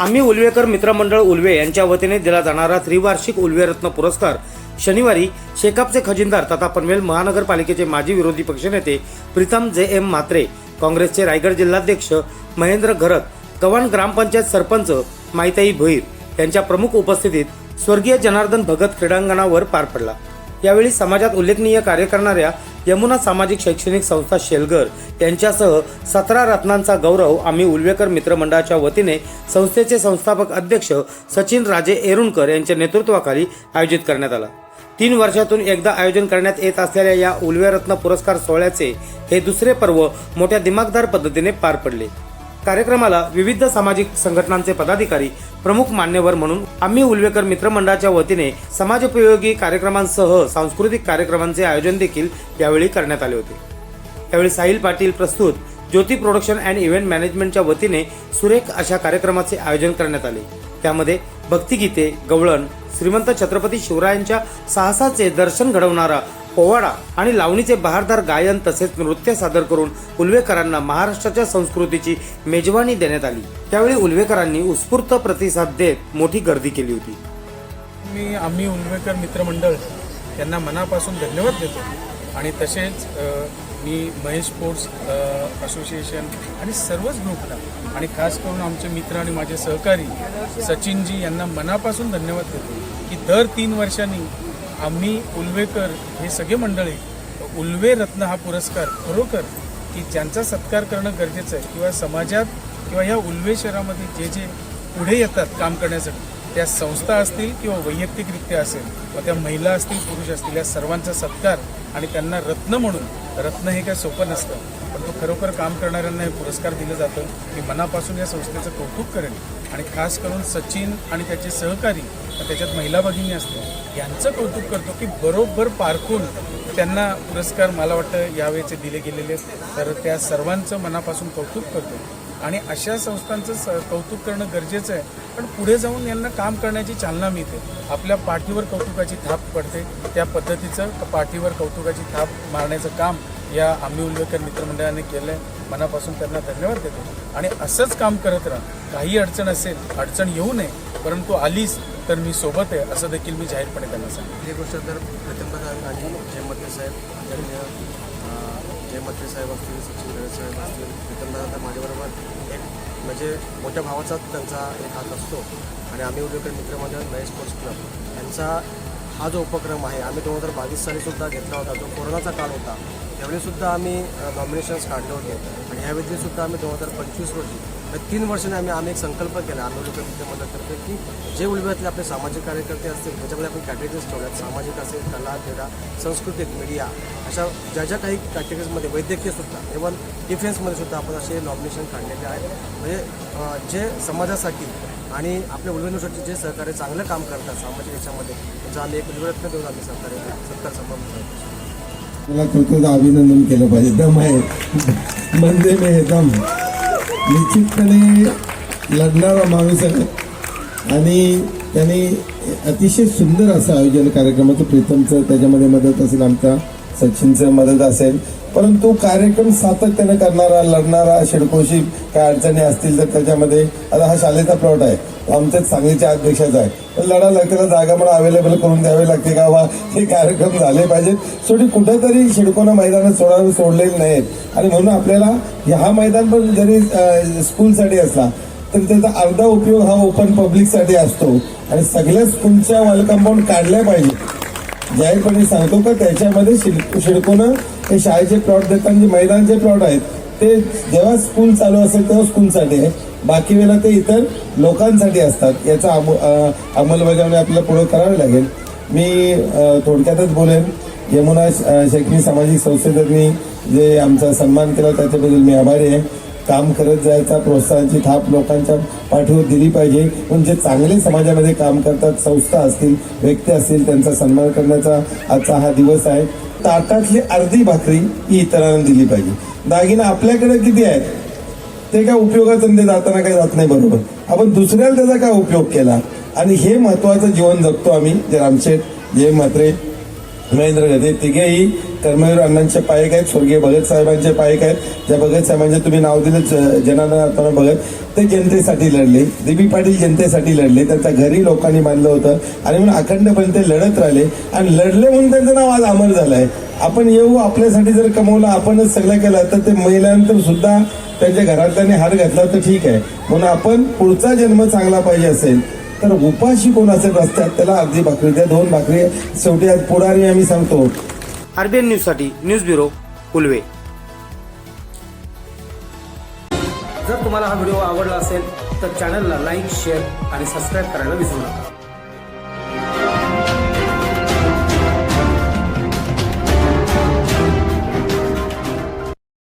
आम्ही उल्वेकर मित्रमंडळ उल्वे यांच्या वतीने दिला जाणारा त्रिवार्षिक उल्वेरत्न पुरस्कार. शनिवारी शेकापचे खजिनदार तथा पनवेल महानगरपालिकेचे माजी विरोधी पक्षनेते प्रीतम जे एम म्हात्रे काँग्रेसचे रायगड जिल्हाध्यक्ष महेंद्र घरत गव्हाण ग्रामपंचायत सरपंच माईताई भोईर यांच्या प्रमुख उपस्थितीत स्वर्गीय जनार्दन भगत क्रीडांगणावर पार पडला. यावेळी समाजात उल्लेखनीय कार्य करणाऱ्या यमुना सामाजिक शैक्षणिक संस्था शेलगर यांच्यासह सतरा रत्नांचा गौरव आम्ही उल्वेकर मित्रमंडळाच्या वतीने संस्थेचे संस्थापक अध्यक्ष सचिन राजे एरुणकर यांच्या नेतृत्वाखाली आयोजित करण्यात आला. तीन वर्षातून एकदा आयोजन करण्यात येत असलेल्या या उल्वेरत्न पुरस्कार सोहळ्याचे हे दुसरे पर्व मोठ्या दिमागदार पद्धतीने पार पडले. कार्यक्रमाला विविध सामाजिक संघटनांचे पदाधिकारी प्रमुख मान्यवर म्हणून आम्ही उल्वेकर मित्रमंडळाच्या वतीने समाजोपयोगी कार्यक्रमांसह सांस्कृतिक कार्यक्रमांचे आयोजन देखील यावेळी करण्यात आले होते. यावेळी साहिल पाटील प्रस्तुत ज्योती प्रोडक्शन अँड इव्हेंट मॅनेजमेंटच्या वतीने सुरेख अशा कार्यक्रमाचे आयोजन करण्यात आले. त्यामध्ये भक्तिगीते गवळण श्रीमंत छत्रपती शिवरायांच्या साहसाचे दर्शन घडवणारा पोवाडा आणि लावणीचे बहारदार गायन तसेच नृत्य सादर करून उल्वेकरांना महाराष्ट्राच्या संस्कृतीची मेजवानी देण्यात आली. त्यावेळी उल्वेकरांनी उत्स्फूर्त प्रतिसाद देत मोठी गर्दी केली होती. मी आम्ही उल्वेकर मित्रमंडळ यांना मनापासून धन्यवाद देतो. आणि तसेच मी महेश स्पोर्ट्स असोसिएशन आणि सर्वच ग्रुपला आणि खास करून आमचे मित्र आणि माझे सहकारी सचिनजी यांना मनापासून धन्यवाद देतो की दर तीन वर्षांनी आम्ही उल्वेकर हे सगळे मंडळी उल्वे रत्न हा पुरस्कार खरोखर की ज्यांचा सत्कार करणं गरजेचं आहे किंवा समाजात किंवा ह्या उल्वे शहरामध्ये जे जे पुढे येतात काम करण्यासाठी त्या संस्था असतील किंवा वैयक्तिकरित्या असेल व त्या महिला असतील पुरुष असतील या सर्वांचा सत्कार आणि त्यांना रत्न म्हणून रत्न हे काय सोपं नसतं पण तो खरोखर काम करणाऱ्यांना हे पुरस्कार दिलं जातं मी मनापासून या संस्थेचं कौतुक करेन. आणि खास करून सचिन आणि त्याचे सहकारी त्याच्यात महिला भगिनी असतील यांचं कौतुक करतो की बरोबर पारखून त्यांना पुरस्कार मला वाटतं यावेळेचे दिले गेलेले आहेत. तर त्या सर्वांचं मनापासून कौतुक करतो. आणि अशा संस्थांचं स कौतुक करणं गरजेचं आहे. पण पुढे जाऊन यांना काम करण्याची चालना मिळते. आपल्या पाठीवर कौतुकाची थाप पडते. त्या पद्धतीचं पाठीवर कौतुकाची थाप मारण्याचं काम या आम्ही उल्लेकर मित्रमंडळाने केलं आहे मनापासून त्यांना धन्यवाद देतो. आणि असंच काम करत राहा. काही अडचण असेल अडचण येऊ नये. परंतु आलीच तर मी सोबत आहे असं देखील मी जाहीरपणे त्यांना सांगितलं ही गोष्ट तर प्रथमतः आणि जय मत्रे साहेब त्यांनी अं, मत्रे साहेब असतील सचिन गणेश साहेब असतील प्रथमतः तर माझ्याबरोबर एक म्हणजे मोठ्या भावाचाच त्यांचा एक हात असतो. आणि आम्ही उद्योगकर मित्रमंडळ महेश स्पोर्ट्स क्लब यांचा हा जो उपक्रम आहे आम्ही दोन हजार बावीस सालीसुद्धा घेतला होता जो कोरोनाचा काळ होता. यावेळीसुद्धा आम्ही नॉमिनेशन्स काढले होते. आणि यावेळीसुद्धा आम्ही दोन हजार पंचवीस रोजी तीन वर्षाने आम्ही आम्ही एक संकल्प केला आंदोलन उद्योगकर की जे उलव्यातले आपले सामाजिक कार्यकर्ते असतील त्याच्यामध्ये आपण कॅटेगरीज ठेवल्यात. सामाजिक असेल कला क्रीडा सांस्कृतिक मीडिया अशा ज्या ज्या काही कॅटेगरीजमध्ये वैद्यकीय सुद्धा इव्हन डिफेन्समध्ये सुद्धा आपण असे नॉमिनेशन काढलेले आहेत. म्हणजे जे समाजासाठी आणि आपल्या उल्वेनुसाठी जे सहकार्य चांगलं काम करतात सामाजिक याच्यामध्ये त्याचा आम्ही एक उलवरत्न देऊन आम्ही सहकार्य सत्कार समारंभ करतो. मला कृतज्ञ अभिनंदन केलं पाहिजे. दम आहे. म्हणजे मी हे दम निश्चितपणे लढणारा माणूस आहे. आणि त्याने अतिशय सुंदर असं आयोजन कार्यक्रमाचं प्रीतमचं त्याच्यामध्ये मदत असेल आमच्या सचिनचं मदत असेल. परंतु कार्यक्रम सातत्यानं करणारा लढणारा शिडकोशी काय अडचणी असतील तर त्याच्यामध्ये आता हा शाळेचा प्लॉट आहे. आमच्याच सांगलीच्या अध्यक्षाचा आहे. तर लढा लागते जागा पण अवेलेबल करून द्यावी लागते का? वा हे कार्यक्रम झाले पाहिजेत. शेवटी कुठेतरी शिडकोना मैदानात सोडावे सोडलेले नाहीत आणि म्हणून आपल्याला ह्या मैदान पण जरी स्कूलसाठी असला तर त्याचा अर्धा उपयोग हा ओपन पब्लिकसाठी असतो. आणि सगळ्या स्कूलच्या वॉल कंपाऊंड काढल्या पाहिजे जाहीरपणे सांगतो का त्याच्यामध्ये शिड शिडकोनं हे शाळेचे प्लॉट देतात जे मैदानचे प्लॉट आहेत ते जेव्हा स्कूल चालू असेल तेव्हा स्कूलसाठी आहे. बाकी वेळेला ते इतर लोकांसाठी असतात. याचा अम- अंमलबजावणी आपल्याला पुढे करावी लागेल. मी थोडक्यातच बोलेन. यमुना शैक्षणिक सामाजिक संस्थेतनी जे आमचा सन्मान केला त्याच्याबद्दल मी आभारी आहे. काम करत जायचा प्रोत्साहनाची थाप लोकांच्या पाठीवर दिली पाहिजे. पण जे चांगले समाजामध्ये काम करतात संस्था असतील व्यक्ती असतील त्यांचा सन्मान करण्याचा आजचा हा दिवस आहे. ताटातली अर्धी भाकरी ही इतरांना दिली पाहिजे. दागिना आपल्याकडे किती आहेत? ते काय उपयोगाचं ते जाताना काही जात नाही बरोबर. आपण दुसऱ्याला त्याचा काय उपयोग केला? आणि हे महत्वाचं जीवन जगतो आम्ही. जे रामशेठ जय म्हात्रे महेंद्र गदे तिघेही कर्मवीर अण्णांचे पायक आहेत स्वर्गीय भगत साहेबांचे पायक आहेत. ज्या भगत साहेबांचे तुम्ही नाव दिलं ज- जनार्दन भगत ते जनतेसाठी लढले. देवी पाटील जनतेसाठी लढले. त्यांच्या घरी लोकांनी मानलं होतं. आणि म्हणून अखंडपणे ते लढत राहिले. आणि लढले म्हणून त्यांचं नाव आज अमर झालं आहे. आपण येऊ आपल्यासाठी जर कमवलं आपणच सगळं केलं तर ते महिलांतर सुद्धा त्यांच्या घरातल्याने हार घातला तर ठीक आहे. म्हणून आपण पुढचा जन्म चांगला पाहिजे असेल. तर उपाशी कोण असेल रस्त्यात त्याला अर्धी भाकरी द्या दोन भाकरी. शेवटी आज पुढारी आम्ही सांगतो. आरबीएन न्यूजसाठी न्यूज ब्युरो उलवे. जर तुम्हाला हा व्हिडिओ आवडला असेल तर चॅनलला लाईक शेअर आणि सबस्क्राईब करायला विसरू नका.